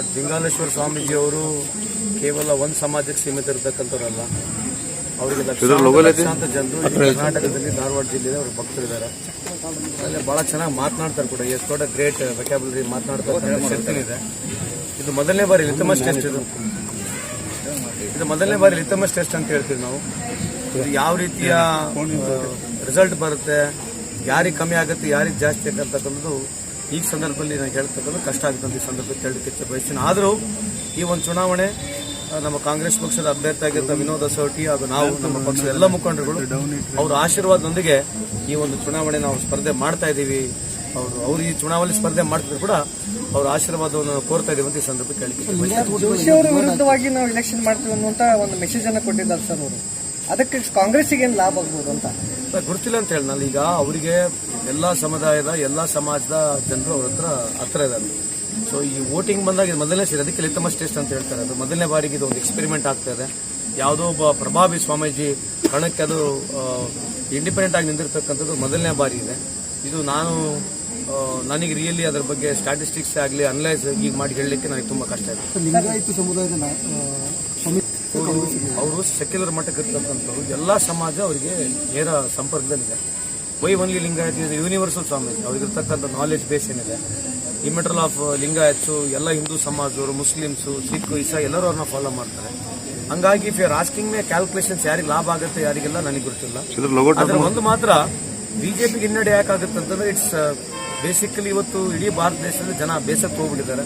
But Lingaleshwara ಸ್ವಾಮೀಜಿಯವರು ಕೇವಲ ಒಂದು ಸಮಾಜಕ್ಕೆ ಸೀಮಿತ ಇರತಕ್ಕಂಥವ್ರಲ್ಲ ಅವರಿಗೆ ಲಕ್ಷಾಂತರ ಲಕ್ಷಾಂತರ ಜನರು ಕರ್ನಾಟಕದಲ್ಲಿ ಧಾರವಾಡ ಜಿಲ್ಲೆಯಲ್ಲಿ ಅವ್ರ ಭಕ್ತರಿದ್ದಾರೆ ಅಲ್ಲಿ ಭಾಳ ಚೆನ್ನಾಗಿ ಮಾತನಾಡ್ತಾರೆ ಕೂಡ. ಎಷ್ಟು ದೊಡ್ಡ ಗ್ರೇಟ್ ವೆಕ್ಯಾಬುಲರಿ ಮಾತನಾಡ್ತಾರೆ ಇದೆ. ಇದು ಮೊದಲನೇ ಬಾರಿ ಲಿತಮಸ್ ಟೆಸ್ಟ್ ಇದು. ಇದು ಮೊದಲನೇ ಬಾರಿ ಲಿತಮಸ್ ಟೆಸ್ಟ್ ಅಂತ ಹೇಳ್ತೀವಿ ನಾವು. ಇದು ಯಾವ ರೀತಿಯ ರಿಸಲ್ಟ್ ಬರುತ್ತೆ ಯಾರಿಗೆ ಕಮ್ಮಿ ಆಗುತ್ತೆ ಯಾರಿಗೆ ಜಾಸ್ತಿ ಆಗತ್ತಕ್ಕಂಥದ್ದು ಈ ಸಂದರ್ಭದಲ್ಲಿ ನಾನು ಹೇಳ್ತಕ್ಕಂಥ ಕಷ್ಟ ಆಗುತ್ತೆ ಅಂತ ಈ ಸಂದರ್ಭದಲ್ಲಿ ಹೇಳಲಿಕ್ಕೆ ಇಚ್ಛೆ ಬಯಸ್ತೀನಿ. ಆದರೂ ಈ ಒಂದು ಚುನಾವಣೆ ನಮ್ಮ ಕಾಂಗ್ರೆಸ್ ಪಕ್ಷದ ಅಭ್ಯರ್ಥಿ ಆಗಿರ್ತಾ ವಿನೋದ ಸೌಟಿ ಹಾಗೂ ನಾವು ನಮ್ಮ ಪಕ್ಷದ ಎಲ್ಲ ಮುಖಂಡರುಗಳು ಅವರ ಆಶೀರ್ವಾದದೊಂದಿಗೆ ಈ ಒಂದು ಚುನಾವಣೆ ನಾವು ಸ್ಪರ್ಧೆ ಮಾಡ್ತಾ ಇದ್ದೀವಿ. ಅವರು ಅವರು ಈ ಚುನಾವಣೆ ಸ್ಪರ್ಧೆ ಮಾಡ್ತಿದ್ರು ಕೂಡ ಅವರ ಆಶೀರ್ವಾದವನ್ನು ಕೋರ್ತಾ ಇದ್ದೀವಿ ಅಂತ ಈ ಸಂದರ್ಭದಲ್ಲಿ ಕೇಳಿಕೆ ಜೋಶಿ ವಿರುದ್ಧವಾಗಿ ನಾವು ಎಲೆಕ್ಷನ್ ಮಾಡ್ತೀವಿ ಅನ್ನುವಂತ ಒಂದು ಮೆಸೇಜ್ ಅನ್ನು ಕೊಟ್ಟಿದ್ದಾರೆ ಸರ್ ಅವರು. ಅದಕ್ಕೆ ಕಾಂಗ್ರೆಸ್ಸಿಗೆ ಏನು ಲಾಭ ಆಗ್ಬೋದು ಅಂತ? ಗೊತ್ತಿಲ್ಲ ಅಂತ ಹೇಳಿ ಈಗ ಅವರಿಗೆ ಎಲ್ಲ ಸಮುದಾಯದ, ಎಲ್ಲ ಸಮಾಜದ ಜನರು ಅವ್ರ ಹತ್ರ ಹತ್ರ ಇದ್ದಾರೆ. ಸೊ ಈ ವೋಟಿಂಗ್ ಬಂದಾಗ ಮೊದಲನೇ ಸೇರಿ, ಅದಕ್ಕೆ ಲಿತಮಸ್ ಟೆಸ್ಟ್ ಅಂತ ಹೇಳ್ತಾರೆ. ಅದು ಮೊದಲನೇ ಬಾರಿಗೆ ಇದು ಒಂದು ಎಕ್ಸ್ಪೆರಿಮೆಂಟ್ ಆಗ್ತಾ ಇದೆ. ಯಾವುದೋ ಒಬ್ಬ ಪ್ರಭಾವಿ ಸ್ವಾಮೀಜಿ ಕಣಕ್ಕೆ ಅದು ಇಂಡಿಪೆಂಡೆಂಟ್ ಆಗಿ ನಿಂತಿರ್ತಕ್ಕಂಥದ್ದು ಮೊದಲನೇ ಬಾರಿ ಇದೆ. ಇದು ನಾನು ನನಗೆ ರಿಯಲಿ ಅದರ ಬಗ್ಗೆ ಸ್ಟ್ಯಾಟಿಸ್ಟಿಕ್ಸ್ ಆಗಲಿ ಅನಲೈಸ್ ಈಗ ಮಾಡಿ ಹೇಳಲಿಕ್ಕೆ ನನಗೆ ತುಂಬ ಕಷ್ಟ ಇದೆ. ಸಮುದಾಯದ ಅವರು ಸೆಕ್ಯುಲರ್ ಮಟ್ಟಕ್ಕೆ ಇರ್ತಕ್ಕಂಥವ್ರು ಎಲ್ಲ ಸಮಾಜ ಅವರಿಗೆ ನೇರ ಸಂಪರ್ಕದಲ್ಲಿದೆ. ವೈ ಒನ್ಲಿ ಲಿಂಗಾಯತ್ ಇದು ಯೂನಿವರ್ಸಲ್ ಸ್ವಾಮೀಜಿ ಅವ್ರಿಗಿರ್ತಕ್ಕಂಥ ನಾಲೆಜ್ ಬೇಸ್ ಏನಿದೆ. ಇಮಿಟ್ರಲ್ ಆಫ್ ಲಿಂಗಾಯತ್ಸು ಎಲ್ಲ ಹಿಂದೂ ಸಮಾಜದವರು ಮುಸ್ಲಿಮ್ಸು ಸಿಖ್ ಇಸಾ ಎಲ್ಲರೂ ಅವ್ರನ್ನ ಫಾಲೋ ಮಾಡ್ತಾರೆ. ಹಂಗಾಗಿ if you're asking me calculations ಯಾರಿಗೆ ಲಾಭ ಆಗುತ್ತೆ ಯಾರಿಗೆಲ್ಲ ನನಗೆ ಗೊತ್ತಿಲ್ಲ. ಆದರೆ ಒಂದು ಮಾತ್ರ ಬಿಜೆಪಿಗೆ ಹಿನ್ನಡೆ ಯಾಕಾಗುತ್ತೆ ಅಂತಂದ್ರೆ ಇಟ್ಸ್ ಬೇಸಿಕಲಿ ಇವತ್ತು ಇಡೀ ಭಾರತ ದೇಶದಲ್ಲಿ ಜನ ಬೇಸಕ್ಕೆ ಹೋಗ್ಬಿಟ್ಟಿದ್ದಾರೆ.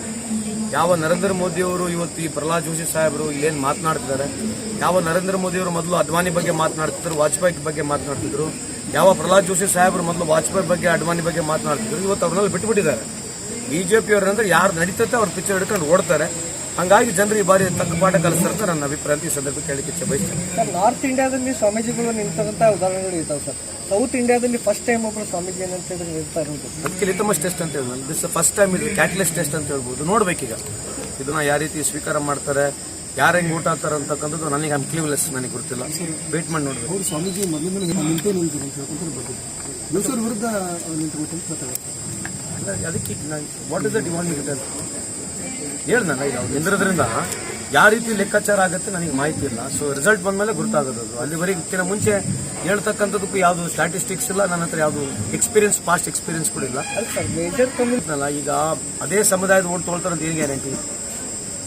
ಯಾವ ನರೇಂದ್ರ ಮೋದಿಯವರು ಇವತ್ತು ಈ ಪ್ರಹ್ಲಾದ್ ಜೋಶಿ ಸಾಹೇಬರು ಇಲ್ಲೇನು ಮಾತನಾಡ್ತಿದ್ದಾರೆ? ಯಾವ ನರೇಂದ್ರ ಮೋದಿಯವರು ಮೊದಲು ಅಡ್ವಾನಿ ಬಗ್ಗೆ ಮಾತನಾಡ್ತಿದ್ರು, ವಾಜಪೇಯಿ ಬಗ್ಗೆ ಮಾತನಾಡ್ತಿದ್ರು? ಯಾವ ಪ್ರಹ್ಲಾದ್ ಜೋಶಿ ಸಾಹೇಬರು ಮೊದಲು ವಾಜಪೇಯಿ ಬಗ್ಗೆ ಅಡ್ವಾನಿ ಬಗ್ಗೆ ಮಾತನಾಡ್ತಿದ್ರು? ಇವತ್ತು ಅವ್ರನ್ನೆಲ್ಲ ಬಿಟ್ಟುಬಿಟ್ಟಿದ್ದಾರೆ ಬಿಜೆಪಿ ಅವರಂದ್ರೆ ಯಾರು ನಡೀತತ್ತೆ ಅವ್ರ ಪಿಕ್ಚರ್ ಹಿಡ್ಕೊಂಡು ಓಡ್ತಾರೆ. ಹಂಗಾಗಿ ಜನರು ಈ ಬಾರಿ ತಕ್ಕ ಪಾಠ ಕಲಿಸ್ತಾರೆ ನನ್ನ ಅಭಿಪ್ರಾಯ ಅಂತ ಈ ಸಂದರ್ಭಕ್ಕೆ ಹೇಳಿಕ್ಕೆ ಇಚ್ಛೆ ಬಯಸ್ತೇನೆ. ಸರ್ ನಾರ್ತ್ ಇಂಡಿಯಾದಲ್ಲಿ ಸ್ವಾಮೀಜಿಗಳು ನಿಂತಂತ ಉದಾಹರಣೆಗಳು ಇರ್ತಾವೆ ಸರ್. ಸೌತ್ ಇಂಡಿಯಾದಲ್ಲಿ ಫಸ್ಟ್ ಟೈಮ್ ಒಬ್ಬರು ಸ್ವಾಮೀಜಿ ಏನಂತ ಹೇಳಿದ್ರೆ ಇರ್ತಾ ಇರೋದು. ಅದಕ್ಕೆ ಲಿತಮಸ್ ಟೆಸ್ಟ್ ಅಂತ ಹೇಳಿ ದಿಸ್ ಫಸ್ಟ್ ಟೈಮ್ ಇದು ಕ್ಯಾಟ್ಲೆಸ್ ಟೆಸ್ಟ್ ಅಂತ ಹೇಳ್ಬೋದು. ನೋಡ್ಬೇಕೀಗ. ಇದನ್ನ ಯಾವ ರೀತಿ ಸ್ವೀಕಾರ ಮಾಡ್ತಾರೆ ಯಾರು ಹೆಂಗ್ ಊಟ ಆಗ್ತಾರೆ ಅಂತಕ್ಕಂಥದ್ದು ನನಗೆ ಅನ್ಕ್ಲೀವ್ಲೆಸ್ ನನಗೆ ಗೊತ್ತಿಲ್ಲ. ವೇಟ್ ಮಾಡಿ ನೋಡ್ಬೇಕು. ಅವರು ಸ್ವಾಮೀಜಿ ನಿಂತೇ ನಿಂತು ಅಂತ ಹೇಳ್ಕೊಂಡ್ರೆ ವಿರುದ್ಧ ನಿಂತು ಅದಕ್ಕೆ what is the you want ಹೇಳಿ ನಾನು ಈಗ ಅವ್ರು ನಿಂದಿರೋದ್ರಿಂದ ಯಾವ ರೀತಿ ಲೆಕ್ಕಾಚಾರ ಆಗುತ್ತೆ ನನಗೆ ಮಾಹಿತಿ ಇಲ್ಲ. ಸೊ ರಿಸಲ್ಟ್ ಬಂದಮೇಲೆ ಗೊತ್ತಾಗೋದು ಅದು ಅಲ್ಲಿವರೆಗಿನ ಮುಂಚೆ ಹೇಳ್ತಕ್ಕಂಥದಕ್ಕೂ ಯಾವುದು ಸ್ಟ್ಯಾಟಿಸ್ಟಿಕ್ಸ್ ಇಲ್ಲ ನನ್ನ ಹತ್ರ ಯಾವುದು ಎಕ್ಸ್ಪೀರಿಯನ್ಸ್ ಪಾಸ್ಟ್ ಎಕ್ಸ್ಪೀರಿಯನ್ಸ್ ಕೂಡ ಇಲ್ಲ. ಈಗ ಅದೇ ಸಮುದಾಯದ ಓಟ್ ತೊಗೊಳ್ತಾರೆ ಅಂತ ಏನು ಗ್ಯಾರಂಟಿ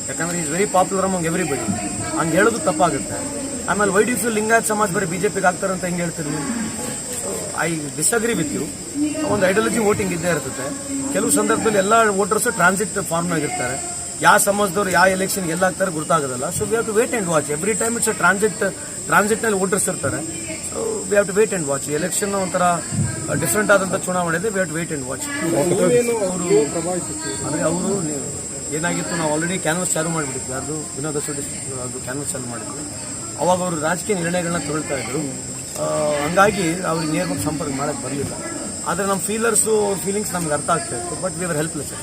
ಯಾಕಂದ್ರೆ is very popular among everybody ಹಂಗೆ ಹೇಳೋದು ತಪ್ಪಾಗುತ್ತೆ. ಆಮೇಲೆ ವೈಡ್ ಯು ಲಿಂಗಾಯತ್ ಸಮಾಜ ಬರೀ ಬಿಜೆಪಿಗೆ ಆಗ್ತಾರೆ ಅಂತ ಹೆಂಗೆ ಹೇಳ್ತೀರಿ ಐ ಡಿಸ್ಅಗ್ರಿ ವಿತ್ ಯು ಒಂದು ಐಡಿಯಾಲಜಿ ವೋಟಿಂಗ್ ಇದ್ದೇ ಇರ್ತದೆ. ಕೆಲವು ಸಂದರ್ಭದಲ್ಲಿ ಎಲ್ಲ ವೋಟರ್ಸ್ ಟ್ರಾನ್ಸಿಟ್ ಫಾರ್ಮ್ನಾಗಿರ್ತಾರೆ ಯಾವ ಸಮಾಜದವ್ರು ಯಾವ ಎಲೆಕ್ಷನ್ ಎಲ್ಲ ಆಗ್ತಾರೆ ಗೊತ್ತಾಗೋದಲ್ಲ so we have to wait and watch every time it's transit ಟ್ರಾನ್ಸಿಟ್ನಲ್ಲಿ voters ಇರ್ತಾರೆ so we have to wait and watch election ಒಂಥರ ಡಿಫ್ರೆಂಟ್ ಆದಂಥ ಚುನಾವಣೆ ಇದೆ. We have wait and watch ಅಂದರೆ ಅವರು ಏನಾಗಿತ್ತು? ನಾವು ಆಲ್ರೆಡಿ ಕ್ಯಾನ್ವಸ್ ಚಾಲು ಮಾಡಿಬಿಟ್ಟಿದ್ವಿ. ಅದು ವಿನೋದ ಸುಡಿ ಅದು ಕ್ಯಾನ್ವಸ್ ಚಾಲು ಮಾಡಿದ್ವಿ. ಅವಾಗ ಅವರು ರಾಜಕೀಯ ನಿರ್ಣಯಗಳನ್ನ ತಗೊಳ್ತಾ ಇದ್ರು. ಹಂಗಾಗಿ ಅವ್ರಿಗೆ ನೇರವಾಗಿ ಸಂಪರ್ಕ ಮಾಡಕ್ಕೆ ಬರಲಿಲ್ಲ. ಆದರೆ ನಮ್ಮ ಫೀಲರ್ಸು ಅವ್ರ ಫೀಲಿಂಗ್ಸ್ ನಮ್ಗೆ ಅರ್ಥ ಆಗ್ತಾ ಇತ್ತು. But we are helpless